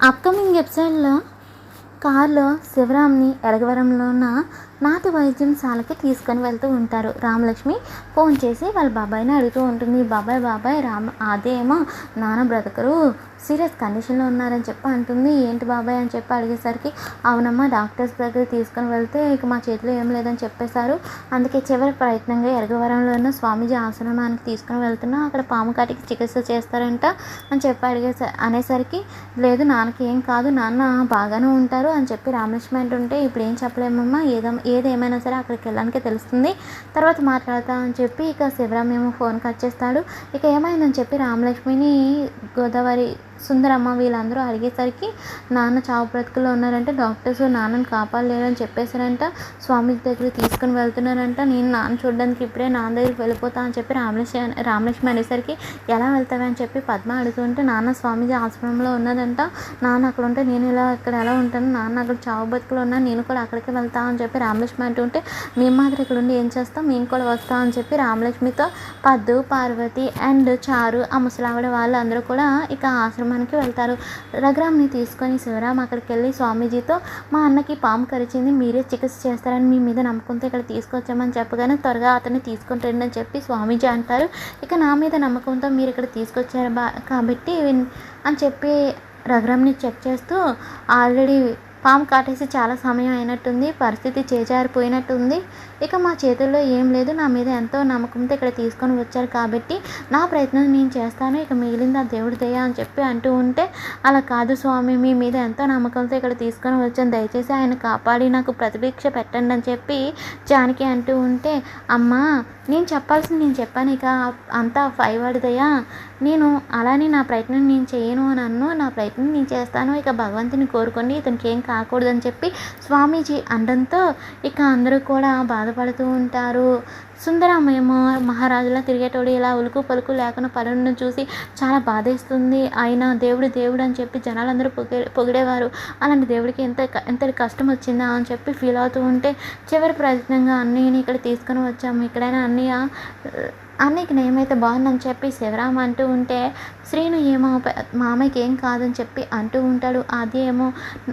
Upcoming ఎపిసోడ్లో కారులో శివరాంని ఎరగవరంలో ఉన్న నాటు వైద్యంశాలకి తీసుకొని వెళ్తూ ఉంటారు. రామలక్ష్మి ఫోన్ చేసి వాళ్ళ బాబాయ్ని అడుగుతూ ఉంటుంది. బాబాయ్ బాబాయ్ రామ్ అదేమో నాన్న బ్రతకరు. సీరియస్ కండిషన్లో ఉన్నారని చెప్పి అంటుంది. ఏంటి బాబాయ్? అని చెప్పి అడిగేసరికి అవునమ్మా డాక్టర్స్ దగ్గర తీసుకొని వెళ్తే ఇక మా చేతిలో ఏం లేదని చెప్పేశారు. అందుకే చివరి ప్రయత్నంగా ఎరగవరంలో ఉన్న స్వామీజీ ఆశ్రమానికి తీసుకుని వెళ్తున్నా. అక్కడ పాము కాటికి చికిత్స చేస్తారంట అని చెప్పి అడిగేస అనేసరికి లేదు నాన్నకి ఏం కాదు. నాన్న బాగానే ఉంటారు అని చెప్పి రామలక్ష్మి అంటుంటే ఇప్పుడు ఏం చెప్పలేమమ్మా? ఏదో ఏదేమైనా సరే అక్కడికి వెళ్ళడానికే తెలుస్తుంది. తర్వాత మాట్లాడతా అని చెప్పి ఇక శివరామ్ ఏమో ఫోన్ కట్ చేస్తాడు. ఇక ఏమైందని చెప్పి రామలక్ష్మిని గోదావరి సుందరమ్మ వీళ్ళందరూ అడిగేసరికి నాన్న చావు బ్రతుకులో ఉన్నారంటే డాక్టర్స్ నాన్నని కాపాడలేరని చెప్పేశారంట స్వామి దగ్గరికి తీసుకుని వెళ్తున్నారంట నేను నాన్న చూడడానికి ఇప్పుడే నాన్న దగ్గరికి వెళ్ళిపోతా అని చెప్పి రామలక్ష్మి రామలక్ష్మి అనేసరికి ఎలా వెళ్తావని చెప్పి పద్మ అడుగుతుంటే నాన్న స్వామిజీ ఆశ్రమంలో ఉన్నదంట నాన్న అక్కడ ఉంటే నేను ఇలా ఇక్కడ ఎలా ఉంటాను నాన్న అక్కడ చావు బ్రతుకులో ఉన్నా నేను కూడా అక్కడికి వెళ్తా అని చెప్పి రామలక్ష్మి అంటుంటే మేము మాత్రం ఇక్కడ ఉండి ఏం చేస్తాం మేము కూడా వస్తాం అని చెప్పి రామలక్ష్మితో పద్దు పార్వతి అండ్ చారు ఆ ముసలావిడ వాళ్ళందరూ కూడా ఇక ఆశ్రమానికి వెళ్తారు. రఘురామ్ని తీసుకొని శివరామ్ అక్కడికి వెళ్ళి స్వామీజీతో మా అన్నకి పాము కరిచింది మీరే చికిత్స చేస్తారని మీ మీద నమ్మకంతో ఇక్కడ తీసుకొచ్చామని చెప్పగానే త్వరగా అతన్ని తీసుకొని రండి అని చెప్పి స్వామీజీ అంటారు. ఇక నా మీద నమ్మకంతో మీరు ఇక్కడ తీసుకొచ్చారు బా కాబట్టి అని చెప్పి రఘురామ్ని చెక్ చేస్తూ ఆల్రెడీ పాము కాటేసి చాలా సమయం అయినట్టుంది పరిస్థితి చేజారిపోయినట్టుంది. ఇక మా చేతుల్లో ఏం లేదు నా మీద ఎంతో నమ్మకంతో ఇక్కడ తీసుకొని వచ్చారు కాబట్టి నా ప్రయత్నం నేను చేస్తాను ఇక మిగిలింది ఆ దేవుడి దయ అని చెప్పి అంటూ ఉంటే అలా కాదు స్వామి మీ మీద ఎంతో నమ్మకంతో ఇక్కడ తీసుకొని వచ్చాను దయచేసి ఆయన కాపాడి నాకు ప్రతిభిక్ష పెట్టండి అని చెప్పి జానకి అంటూ ఉంటే అమ్మా నేను చెప్పాల్సింది నేను చెప్పాను ఇక అంతా ఫైవ్ దయా నేను అలానే నా ప్రయత్నం నేను చేయను అని అన్ను నా ప్రయత్నం నేను చేస్తాను. ఇక భగవంతుని కోరుకోండి ఇతనికి ఏం కాకూడదని చెప్పి స్వామీజీ అనడంతో ఇక అందరూ కూడా బాధపడుతూ ఉంటారు. సుందరమేమో మహారాజులా తిరిగేటోడు ఇలా ఉలుకు పలుకు లేకుండా పనులను చూసి చాలా బాధేస్తుంది. ఆయన దేవుడు దేవుడు అని చెప్పి జనాలందరూ పొగి పొగిడేవారు. అలాంటి దేవుడికి ఎంత ఎంత కష్టం వచ్చిందా అని చెప్పి ఫీల్ అవుతూ ఉంటే చివరి ప్రయత్నంగా అన్నయ్యని ఇక్కడ తీసుకొని వచ్చాము. ఇక్కడైనా అన్నయ్య అన్నయ్యకి నేమైతే బాగుందని చెప్పి శివరామ అంటూ ఉంటే శ్రీను ఏమో మామయ్యకి ఏం కాదని చెప్పి అంటూ ఉంటాడు. అది ఏమో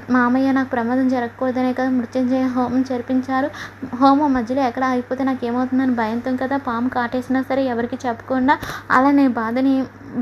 మామయ్య నాకు ప్రమాదం జరగకూడదనే కదా మృత్యుంజయ హోమం జరిపించారు. హోమం మధ్యలో ఎక్కడ అయిపోతే నాకు ఏమవుతుందని భయంతో కదా పాము కాటేసినా సరే ఎవరికి చెప్పకుండా అలానే బాధని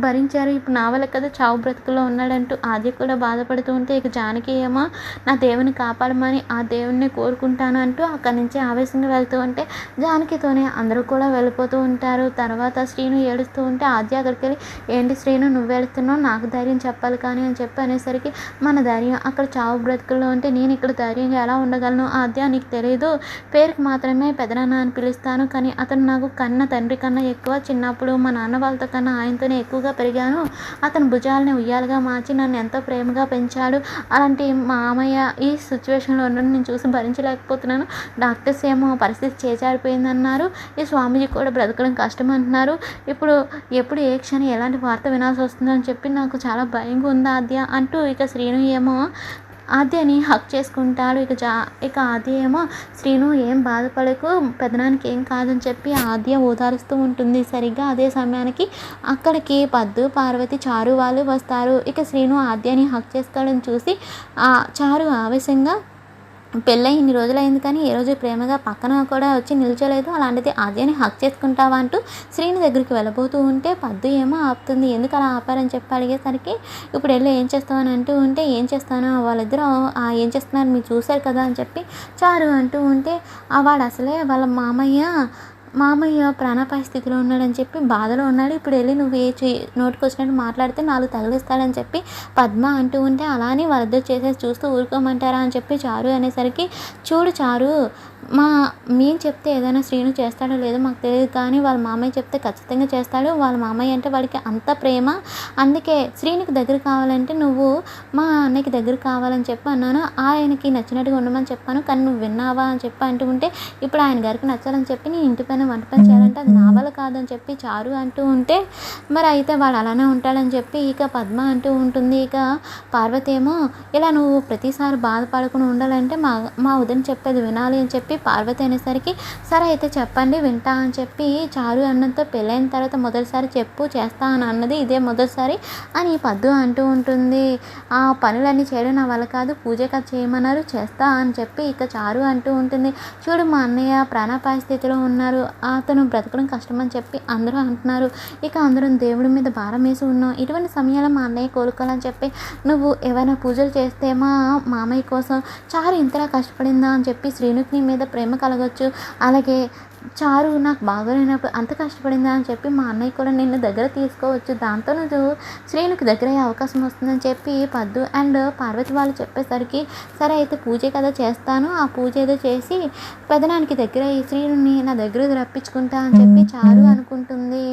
భరించారు. ఇప్పుడు నా వల్ల కదా చావు బ్రతుకులో ఉన్నాడంటూ ఆద్య కూడా బాధపడుతూ ఉంటే ఇక జానకి ఏమో నా దేవుని కాపాడమని ఆ దేవుణ్ణి కోరుకుంటాను అంటూ అక్కడి నుంచి ఆవేశంగా వెళ్తూ ఉంటే జానకితోనే అందరూ కూడా వెళ్ళిపోతూ ఉంటారు. తర్వాత శ్రీను ఏడుస్తూ ఉంటే ఆద్య అక్కడికి వెళ్ళి ఏంటి శ్రీను నువ్వు వెళుతున్నావు నాకు ధైర్యం చెప్పాలి కానీ అని చెప్పి అనేసరికి మన ధైర్యం అక్కడ చావు బ్రతుకుల్లో ఉంటే నేను ఇక్కడ ధైర్యంగా ఎలా ఉండగలను? ఆద్య నీకు తెలియదు పేరుకి మాత్రమే పెదనాన్న అని పిలుస్తాను. కానీ అతను నాకు కన్న తండ్రి కన్నా ఎక్కువ. చిన్నప్పుడు మా నాన్న వాళ్ళతో కన్నా ఆయనతోనే ఎక్కువ ఎక్కువగా పెరిగాను. అతను భుజాలని ఉయ్యాలుగా మార్చి నన్ను ఎంతో ప్రేమగా పెంచాడు. అలాంటి మామయ్య ఈ సిచ్యువేషన్లో ఉండడం నేను చూసి భరించలేకపోతున్నాను. డాక్టర్స్ ఏమో పరిస్థితి చేజారిపోయిందన్నారు. ఈ స్వామీజీ కూడా బ్రతకడం కష్టం అంటున్నారు ఇప్పుడు ఎప్పుడు ఏ క్షణం ఎలాంటి వార్త వినాల్సి వస్తుందని చెప్పి నాకు చాలా భయంగా ఉంది ఆద్య అంటూ ఇక శ్రీను ఏమో ఆద్యని హక్ చేసుకుంటాడు. ఇక జా ఇక ఆద్య ఏమో శ్రీను ఏం బాధపడకు పెదనానికి ఏం కాదని చెప్పి ఆద్య ఓదారుస్తూ ఉంటుంది. సరిగ్గా అదే సమయానికి అక్కడికి పద్దు పార్వతి చారు వాళ్ళు వస్తారు. ఇక శ్రీను ఆద్యని హక్ చేస్తాడని చూసి ఆ చారు ఆవేశంగా పెళ్ళై ఇన్ని రోజులైంది కానీ ఏ రోజు ప్రేమగా పక్కన కూడా వచ్చి నిల్చోలేదు. అలాంటిది ఆద్యని హక్ చేసుకుంటావా అంటూ శ్రీని దగ్గరికి వెళ్ళబోతూ ఉంటే పద్దు ఏమో ఆపుతుంది. ఎందుకు అలా ఆపారని చెప్పి అడిగేసరికి ఇప్పుడు వెళ్ళి ఏం చేస్తామని అంటూ ఉంటే ఏం చేస్తాను వాళ్ళిద్దరూ ఏం చేస్తున్నారు మీరు చూశారు కదా? అని చెప్పి చారు అంటూ ఉంటే వాడు అసలే వాళ్ళ మామయ్య మామయ్య ప్రాణాపాయ స్థితిలో ఉన్నాడని చెప్పి బాధలో ఉన్నాడు. ఇప్పుడు వెళ్ళి నువ్వు ఏ చే నోటికి వచ్చినట్టు మాట్లాడితే నాలుగు తగిలిస్తాడని చెప్పి పద్మ అంటూ ఉంటే అలానే వాళ్ళిద్దరు చేసేసి చూస్తూ ఊరుకోమంటారా? అని చెప్పి చారు అనేసరికి చూడు చారు మా మేము చెప్తే ఏదైనా శ్రీను చేస్తాడో లేదో మాకు తెలియదు కానీ వాళ్ళ మామయ్య చెప్తే ఖచ్చితంగా చేస్తాడు. వాళ్ళ మామయ్య అంటే వాడికి అంత ప్రేమ. అందుకే శ్రీనికి దగ్గర కావాలంటే నువ్వు మా అన్నయ్యకి దగ్గర కావాలని చెప్పి అన్నాను. ఆయనకి నచ్చినట్టుగా ఉండమని చెప్పాను కానీ నువ్వు విన్నావా అని చెప్పి అంటూ ఉంటే ఇప్పుడు ఆయన గారికి నచ్చాలని చెప్పి నీ ఇంటి పైన వంట పని చేయాలంటే అది నా వల్ల కాదని చెప్పి చారు అంటూ ఉంటే మరి అయితే వాడు అలానే ఉంటాడని చెప్పి ఇక పద్మ అంటూ ఉంటుంది. ఇక పార్వతి ఏమో ఇలా నువ్వు ప్రతిసారి బాధపడకుండా ఉండాలంటే మా మా ఉదయం చెప్పేది వినాలి అని చెప్పి చెప్పి పార్వతి అనేసరికి సరే అయితే చెప్పండి వింటా అని చెప్పి చారు అన్నంతో పెళ్ళైన తర్వాత మొదటిసారి చెప్పు చేస్తా అని అన్నది ఇదే మొదటిసారి అని పద్దు అంటూ ఉంటుంది. ఆ పనులన్నీ చేయడం నా వల్ల కాదు పూజ చేయమన్నారు చేస్తా అని చెప్పి ఇక చారు అంటూ ఉంటుంది. చూడు మా అన్నయ్య ప్రాణాపాయ స్థితిలో ఉన్నారు అతను బ్రతకడం కష్టమని చెప్పి అందరూ అంటున్నారు. ఇక అందరం దేవుడి మీద భారం వేసి ఉన్నాం. ఇటువంటి సమయాల్లో మా అన్నయ్య కోలుకోవాలని చెప్పి నువ్వు ఏమైనా పూజలు చేస్తే మా మామయ్య కోసం చారు ఇంతలా కష్టపడిందా అని చెప్పి శ్రీనుకి మీద మీద ప్రేమ కలగచ్చు. అలాగే చారు నాకు బాగోలేనప్పుడు అంత కష్టపడిందా అని చెప్పి మా అన్నయ్య కూడా నిన్ను దగ్గర తీసుకోవచ్చు. దాంతో నువ్వు శ్రీనుకి దగ్గర అయ్యే అవకాశం వస్తుందని చెప్పి పద్దు అండ్ పార్వతి వాళ్ళు చెప్పేసరికి సరే అయితే పూజ కదా చేస్తాను. ఆ పూజ ఏదో చేసి పెదనానికి దగ్గర శ్రీనుని నా దగ్గర రప్పించుకుంటా అని చెప్పి చారు అనుకుంటుంది.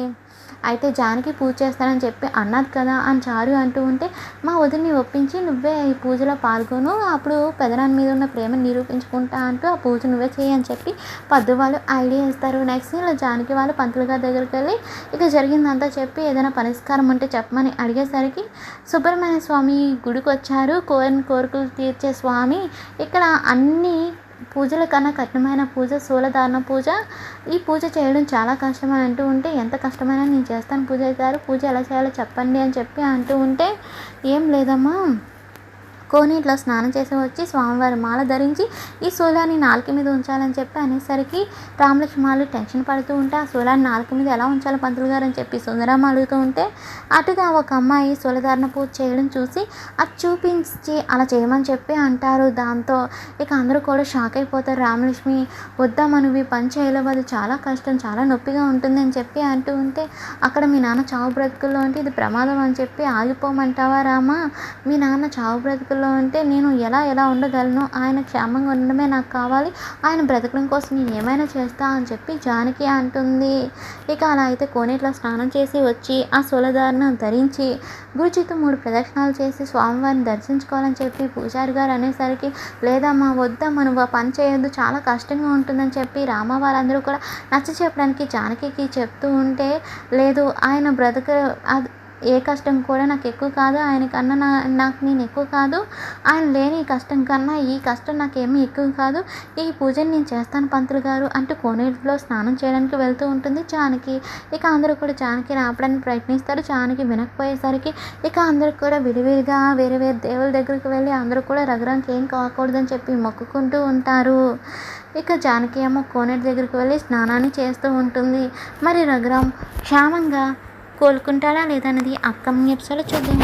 అయితే జానకి పూజ చేస్తానని చెప్పి అన్నది కదా అని చారు అంటూ ఉంటే మా వదిలిని ఒప్పించి నువ్వే ఈ పూజలో పాల్గొను అప్పుడు పెదనాన్న మీద ఉన్న ప్రేమను నిరూపించుకుంటా అంటూ ఆ పూజ నువ్వే చేయి అని చెప్పి పద్దు వాళ్ళు ఐడియా ఇస్తారు. నెక్స్ట్ ఇలా జానకి వాళ్ళు పంతులు గారి దగ్గరికి వెళ్ళి ఇక జరిగిందంతా చెప్పి ఏదైనా పరిష్కారం ఉంటే చెప్పమని అడిగేసరికి సుబ్రహ్మణ్య స్వామి గుడికి వచ్చారు కోరిన కోరికలు తీర్చే స్వామి ఇక్కడ అన్నీ పూజల కన్నా కఠినమైన పూజ శూలధారణ పూజ. ఈ పూజ చేయడం చాలా కష్టం అంటూ ఉంటే ఎంత కష్టమైనా నేను చేస్తాను పూజ గారు పూజ ఎలా చేయాలో చెప్పండి అని చెప్పి అంటూ ఉంటే ఏం లేదమ్మా. కోనేటిలో స్నానం చేసి వచ్చి స్వామివారి మాల ధరించి ఈ శూలాన్ని నాలుక మీద ఉంచాలని చెప్పి అనేసరికి రామలక్ష్మాలు టెన్షన్ పడుతూ ఉంటే ఆ శూలాన్ని నాలుక మీద ఎలా ఉంచాలి పంతులు గారు అని చెప్పి సుందరమ్మ అడుగుతూ ఉంటే అటుగా ఒక అమ్మాయి శూలధారణ పూజ చేయడం చూసి అది చూపించి అలా చేయమని చెప్పి అంటారు. దాంతో ఇక అందరూ కూడా షాక్ అయిపోతారు. రామలక్ష్మి వద్దా పని చేయలేవు. అది చాలా కష్టం. చాలా నొప్పిగా ఉంటుంది అని చెప్పి అంటూ ఉంటే అక్కడ మీ నాన్న చావు బ్రతుకుల్లో అంటే ఇది ప్రమాదం అని చెప్పి ఆగిపోమంటావా రామా? మీ నాన్న చావు బ్రతుకుల్లో అంటే నేను ఎలా ఎలా ఉండగలను? ఆయన క్షేమంగా ఉండడమే నాకు కావాలి. ఆయన బ్రతకడం కోసం నేను ఏమైనా చేస్తా అని చెప్పి జానకి అంటుంది. ఇక అలా అయితే కోనేట్లో స్నానం చేసి వచ్చి ఆ సొలదారిని ధరించి గురుచితో మూడు ప్రదక్షిణాలు చేసి స్వామివారిని దర్శించుకోవాలని చెప్పి పూజారి గారు అనేసరికి లేదమ్మా వద్దమ్మా నువ్వు ఆ పని చేయొద్దు చాలా కష్టంగా ఉంటుందని చెప్పి రామ వారందరూ కూడా నచ్చ చెప్పడానికి జానకి చెప్తూ ఉంటే లేదు ఆయన బ్రతక అది ఏ కష్టం కూడా నాకు ఎక్కువ కాదు. ఆయన కన్నా నా నాకు నేను ఎక్కువ కాదు. ఆయన లేని ఈ కష్టం కన్నా ఈ కష్టం నాకేమీ ఎక్కువ కాదు. ఈ పూజని నేను చేస్తాను పంతులు గారు అంటూ కోనేటిలో స్నానం చేయడానికి వెళ్తూ ఉంటుంది. జానకి ఇక అందరూ కూడా జానకి రావడానికి ప్రయత్నిస్తారు. జానకి వినకపోయేసరికి ఇక అందరూ కూడా విడివిడిగా వేరే వేరే దేవుల దగ్గరికి వెళ్ళి అందరూ కూడా రఘురాంకి ఏం కాకూడదని చెప్పి మొక్కుకుంటూ ఉంటారు. ఇక జానకి ఏమో కోనేటి దగ్గరికి వెళ్ళి స్నానాన్ని చేస్తూ ఉంటుంది. మరి రఘురామ్ క్షేమంగా కోలుకుంటాడా లేదన్నది అప్కమింగ్ ఎపిసోడ్లో చూద్దాం.